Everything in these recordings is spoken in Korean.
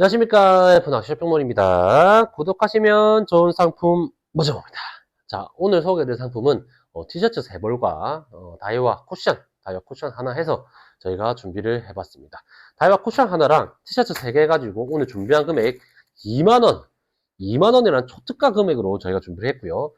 안녕하십니까. F낚시 쇼핑몰입니다. 구독하시면 좋은 상품 모셔봅니다. 자 오늘 소개해드릴 상품은 어, 티셔츠 3벌과 어, 다이와 쿠션 다이와 쿠션 하나 해서 저희가 준비를 해봤습니다. 다이와 쿠션 하나랑 티셔츠 3개 가지고 오늘 준비한 금액 2만원 2만원이라는 초특가 금액으로 저희가 준비를 했고요.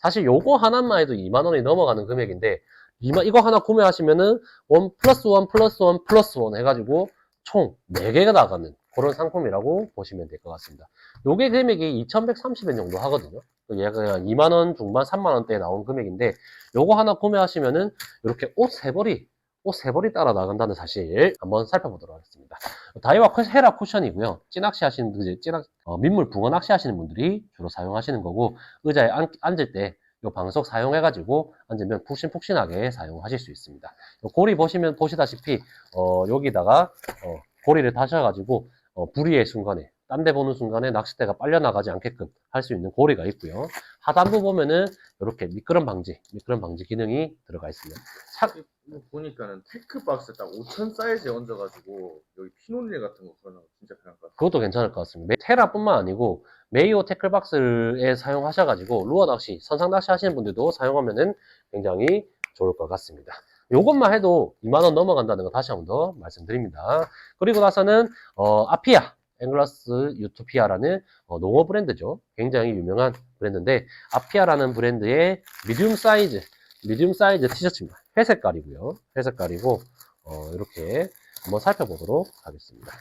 사실 요거 하나만 해도 2만원이 넘어가는 금액인데 이마- 이거 하나 구매하시면은 원 플러스 원 플러스 원 플러스 원 해가지고 총 4개가 나가는 그런 상품이라고 보시면 될 것 같습니다. 요게 금액이 2,130엔 정도 하거든요. 얘가 그냥 2만원 중반 3만원대에 나온 금액인데 요거 하나 구매하시면은 이렇게 옷 3벌이 옷 3벌이 따라 나간다는 사실 한번 살펴보도록 하겠습니다. 다이와 쿠- 헤라 쿠션이고요. 찌낚시 하시는 분들, 찌낚, 어, 민물 붕어 낚시 하시는 분들이 주로 사용하시는 거고 의자에 앉, 앉을 때 이 방석 사용해가지고 앉으면 푹신푹신하게 사용하실 수 있습니다. 요 고리 보시면 보시다시피 어, 여기다가 어, 고리를 다셔가지고 어, 불의의 순간에 딴 데 보는 순간에 낚싯대가 빨려 나가지 않게끔 할 수 있는 고리가 있고요. 하단부 보면은 이렇게 미끄럼 방지, 미끄럼 방지 기능이 들어가 있습니다. 차- 이거 보니까는 테크 박스 딱 5천 사이즈에 얹어가지고 여기 피놀릴 같은 거 걸어놔 진짜 편할 것 같아. 그것도 괜찮을 것 같습니다. 테라뿐만 아니고 메이오 태클박스에 사용하셔가지고 루어 낚시, 선상 낚시 하시는 분들도 사용하면은 굉장히 좋을 것 같습니다. 요것만 해도 2만원 넘어간다는 거 다시 한 번 더 말씀드립니다. 그리고 나서는 어, 아피아, 앵글러스 유토피아라는 어, 농어 브랜드죠. 굉장히 유명한 브랜드인데 아피아라는 브랜드의 미디움 사이즈, 미디움 사이즈 티셔츠입니다. 회색깔이고요. 회색깔이고 어, 이렇게 한번 살펴보도록 하겠습니다.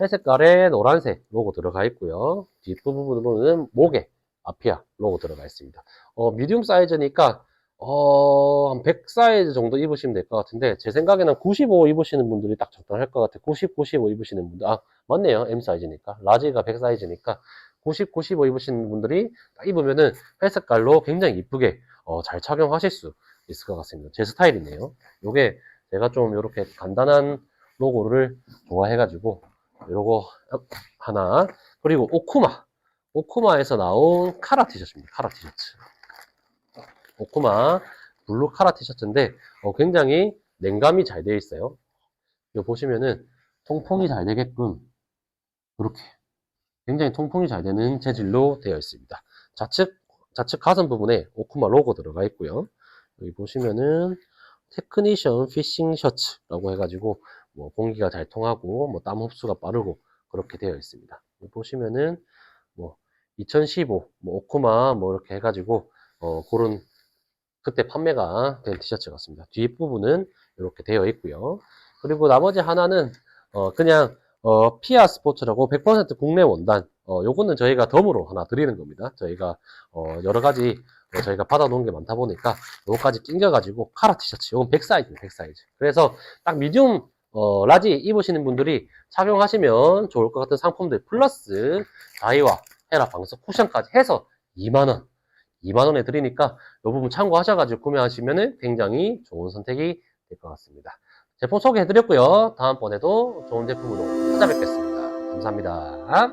회색깔에 노란색 로고 들어가 있고요. 뒷부분은 목에 아피아 로고 들어가 있습니다. 어, 미디움 사이즈니까 어, 한 100 사이즈 정도 입으시면 될 것 같은데 제 생각에는 95 입으시는 분들이 딱 적당할 것 같아요. 90, 95 입으시는 분들 아 맞네요. M 사이즈니까 라지가 100 사이즈니까 90, 95 입으시는 분들이 딱 입으면은 회색깔로 굉장히 이쁘게 어, 잘 착용하실 수 있을 것 같습니다. 제 스타일이네요. 요게 제가 좀 이렇게 간단한 로고를 좋아해가지고 요거 하나. 그리고 오쿠마. 오쿠마에서 나온 카라 티셔츠입니다. 카라 티셔츠. 오쿠마 블루 카라 티셔츠인데 어, 굉장히 냉감이 잘 되어 있어요. 요 보시면은 통풍이 잘 되게끔 이렇게 굉장히 통풍이 잘 되는 재질로 되어 있습니다. 좌측 좌측 가슴 부분에 오쿠마 로고 들어가 있고요. 여기 보시면은 테크니션 피싱 셔츠라고 해가지고 뭐 공기가 잘 통하고 뭐 땀 흡수가 빠르고 그렇게 되어 있습니다. 보시면은 뭐 2015, 뭐 오쿠마 뭐 이렇게 해가지고 어 그런 그때 판매가 된 티셔츠 같습니다. 뒷 부분은 이렇게 되어 있고요. 그리고 나머지 하나는 어 그냥 어 피아 스포츠라고 100% 국내 원단 어 요거는 저희가 덤으로 하나 드리는 겁니다. 저희가 어 여러 가지 어, 저희가 받아놓은 게 많다 보니까 요거까지 낑겨가지고 카라 티셔츠 요건 100 사이즈 100 사이즈 그래서 딱 미디움 어, 라지 입으시는 분들이 착용하시면 좋을 것 같은 상품들 플러스 다이와 헤라 방석 쿠션까지 해서 2만원 2만원에 드리니까 이 부분 참고하셔가지고 구매하시면 굉장히 좋은 선택이 될 것 같습니다. 제품 소개해드렸고요. 다음번에도 좋은 제품으로 찾아뵙겠습니다. 감사합니다